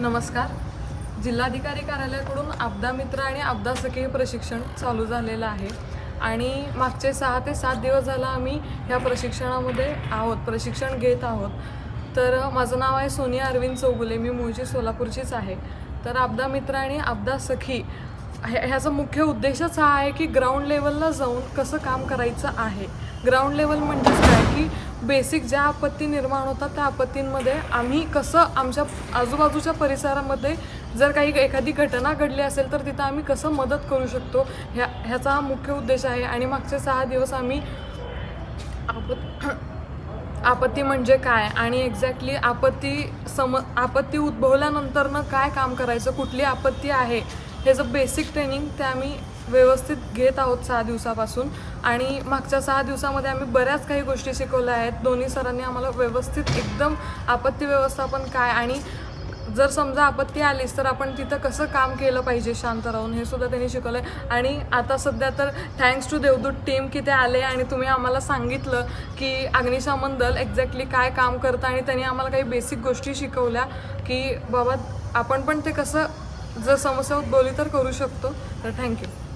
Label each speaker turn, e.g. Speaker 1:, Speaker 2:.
Speaker 1: नमस्कार. जिल्हाधिकारी कार्यालयाकडून आपदा मित्र आणि आपदा सखी हे प्रशिक्षण चालू झालेलं आहे. आणि मागचे सहा ते सात दिवस झाला आम्ही ह्या प्रशिक्षणामध्ये आहोत प्रशिक्षण घेत आहोत. तर माझं नाव आहे सोनिया अरविंद चौगुले मी मूळची सोलापूरचीच आहे. तर आपदा मित्र आणि आपदा सखी ह्याचा मुख्य उद्देशच हा आहे की ग्राउंड लेवलला जाऊन कसं काम करायचं आहे. ग्राउंड लेवल म्हणजेच काय? की बेसिक ज्या आपत्ती निर्माण होतात त्या आपत्तींमध्ये आम्ही कसं आमच्या आजूबाजूच्या परिसरामध्ये जर काही एखादी घटना घडली असेल तर तिथं आम्ही कसं मदत करू शकतो? ह्या ह्याचा हा मुख्य उद्देश आहे. आणि मागचे सहा दिवस आम्ही आपत आपत्ती म्हणजे काय? आणि एक्झॅक्टली आपत्ती सम आपत्ती उद्भवल्यानंतरनं काय काम करायचं? कुठली आपत्ती आहे? हे ह्याचं बेसिक ट्रेनिंग ते आम्ही व्यवस्थित घेत आहोत सहा दिवसापासून. आणि मागच्या सहा दिवसामध्ये आम्ही बऱ्याच काही गोष्टी शिकवल्या आहेत. दोन्ही सरांनी आम्हाला व्यवस्थित एकदम आपत्ती व्यवस्थापन काय आणि जर समजा आपत्ती आलीच तर आपण तिथं कसं काम केलं पाहिजे शांत राहून हे सुद्धा त्यांनी शिकवलं आहे आणि आता सध्या तर थँक्स टू देवदूत टीम की ते आले आणि तुम्ही आम्हाला सांगितलं की अग्निशामन दल एक्झॅक्टली काय काम करतं आणि त्यांनी आम्हाला काही बेसिक गोष्टी शिकवल्या की बाबा आपण पण ते कसं जर समस्या उद्भवली तर करू शकतो. तर थँक्यू.